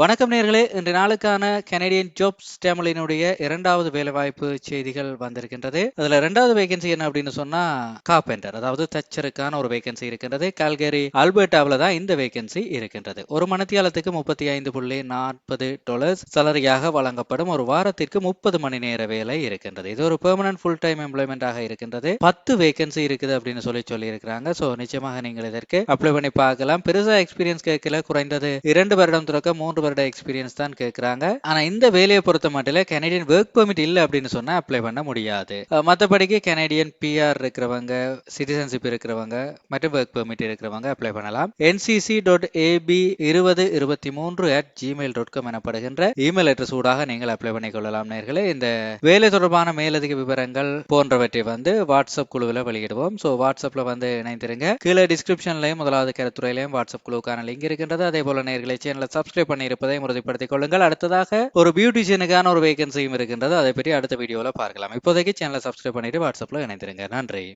வணக்கம் நேர்களே. இன்று நாளுக்கான கனடியன் ஜாப்ஸ் டேமலினுடைய இரண்டாவது வேலைவாய்ப்பு செய்திகள் வந்திருக்கின்றது. அதுல இரண்டாவது வேகன்சி என்ன அப்படின்னு சொன்னா காப்பென்டர் அதாவது தச்சருக்கான ஒரு வேகன்சி இருக்கின்றது. கால்கரி அல்பர்டாவில் தான் இந்த வேகன்சி இருக்கின்றது. ஒரு மணித்தியாலத்துக்கு முப்பத்தி ஐந்து புள்ளி நாற்பது டாலர்ஸ் சலரியாக வழங்கப்படும் ஒரு வாரத்திற்கு முப்பது மணி நேர வேலை இருக்கின்றது. இது ஒரு பெர்மனன்ட் ஃபுல் டைம் எம்ப்ளாய்மெண்டாக இருக்கின்றது. பத்து வேகன்சி இருக்குது அப்படின்னு சொல்லி சொல்லி இருக்கிறாங்க ஸோ நிச்சயமாக நீங்கள் இதற்கு அப்ளை பண்ணி பார்க்கலாம். பெருசா எக்ஸ்பீரியன்ஸ் கேட்கல. குறைந்தது இரண்டு வருடம் துறக்க மூன்று வருட எக்ஸ்பீரியன்ஸ் தான் கேட்குறாங்க ஆனால் இந்த வேலையை பொறுத்த மட்டும் கனடியன் ஒர்க் பெர்மிட் இல்லை அப்படின்னு சொன்னால் அப்ளை பண்ண முடியாது. மற்றபடிக்கு மத்தபடிக்கு கனடியன் பிஆர் இருக்கிறவங்க சிட்டிசன்ஷிப் இருக்கிறவங்க மற்றும் ஒர்க் பெர்மிட் இருக்கிறவங்க அப்ளை பண்ணலாம். என்சிசி டாட் ஏபி இருபது இருபத்தி மூன்று அட் ஜிமெயில் டாட் காம் எனப்படுகின்ற இமெயில் அட்ரஸ் ஊடாக நீங்கள் அப்ளை பண்ணிக்கொள்ளலாம் நேர்களே. இந்த வேலை தொடர்பான மேலதிக விவரங்கள் போன்றவற்றை வந்து வாட்ஸ்அப் குழுவில் வெளியிடுவோம். ஸோ வாட்ஸ்அப்பில் வந்து இணைந்திருங்க. கீழே டிஸ்கிரிப்ஷன்லையும் முதலாவது கருத்துறையிலையும் வாட்ஸ்அப் குழுவுக்கான லிங்க் இருக்கின்றது. அதே போல நேர்களை சேனலை சப்ஸ்கிரைப் பண்ணி இருப்பதை உறுதிப்படுத்திக் கொள்ளுங்கள். அடுத்ததாக ஒரு பியூட்டிஷியனுக்கான ஒரு வேகன்சியும் இருக்கின்றது. அதை பற்றி அடுத்த வீடியோவில் பார்க்கலாம். இப்போதைக்கு சேனலை சப்ஸ்கிரைப் பண்ணிட்டு வாட்ஸ்அப்ல இணைந்திருங்க. நன்றி.